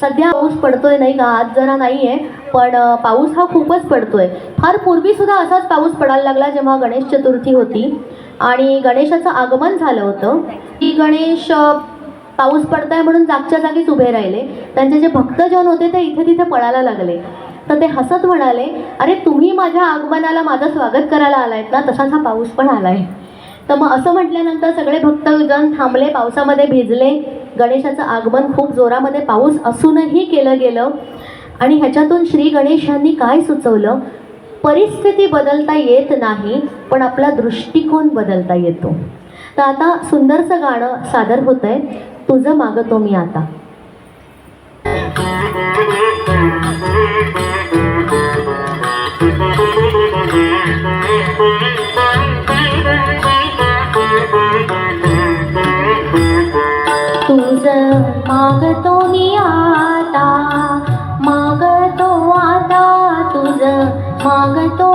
सध्या पाऊस पडतोय नाही का? आज जरा नाही आहे पण पाऊस हा खूपच पडतोय. फार पूर्वीसुद्धा असाच पाऊस पडायला लागला जेव्हा गणेश चतुर्थी होती आणि गणेशाचं आगमन झालं होतं. की गणेश पाऊस पडताय म्हणून जागच्या जागीच उभे राहिले. त्यांचे जे भक्तजन होते ते इथे तिथे पळायला लागले. तर ते हसत म्हणाले अरे तुम्ही माझ्या आगमनाला माझं स्वागत करायला आलायत ना? तसाच हा पाऊस पण आलाय. तर मग असं म्हटल्यानंतर सगळे भक्तजन थांबले पावसामध्ये भिजले. गणेशाचं आगमन खूप जोरामध्ये पाऊस असूनही केलं गेलं. आणि ह्याच्यातून श्री गणेशांनी काय सुचवलं? परिस्थिती बदलता येत नाही पण आपला दृष्टिकोन बदलता येतो. तर आता सुंदरसं गाणं सादर होत आहे तुझं मागतो मी आता. आता. मागतो आता तुझं मागतो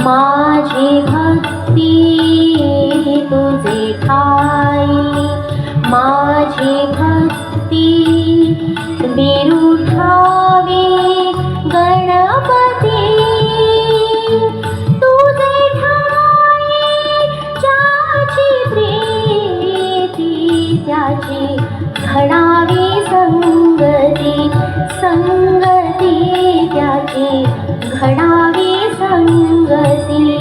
माझी भक्ती तुझे ठाई माझी संगती संगती त्याची घडावी संगती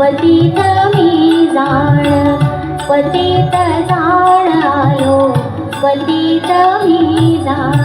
पतित मी जाण पतित जाण आलो पतित मी जाण.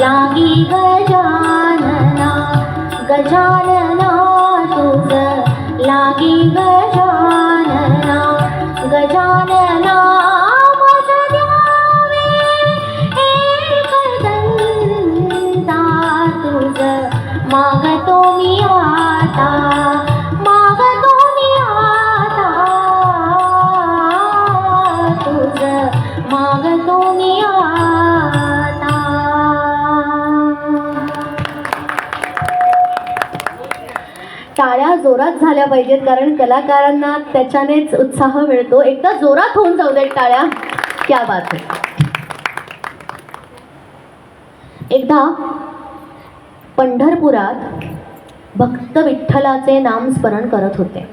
लागी गजानना गजानना तुझ. लागी गजानना गजानना मागतो मी आता. जोरात झाल्या पाहिजेत कारण कलाकारांना त्याच्यानेच उत्साह मिळतो. एकदा जोरात होऊन जाऊ देत टाळ्या. क्या बात आहे एकदा पंढरपुरात भक्त विठ्ठलाचे नाम स्मरण करत होते.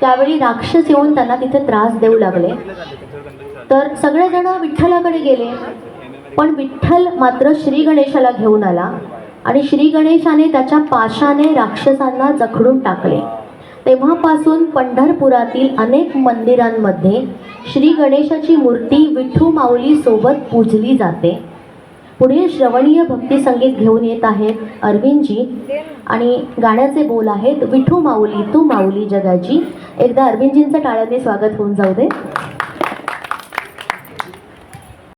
त्यावेळी राक्षस येऊन त्यांना तिथे त्रास देऊ लागले. तर सगळेजण विठ्ठलाकडे गेले. पण विठ्ठल मात्र श्री गणेशाला घेऊन आला. आणि श्री गणेशाने त्याच्या पाशाने राक्षसांना जखडून टाकले. तेव्हापासून पंढरपुरातील अनेक मंदिरांमध्ये श्री गणेशाची मूर्ती विठू माऊली सोबत पूजली जाते. पुढील श्रवणीय भक्ती संगीत घेऊन येत आहेत अरविंदजी आणि गाण्याचे बोल आहेत विठू माऊली तू माऊली जगाची. एकदा अरविंदजींचं टाळ्यांनी स्वागत होऊन जाऊ दे.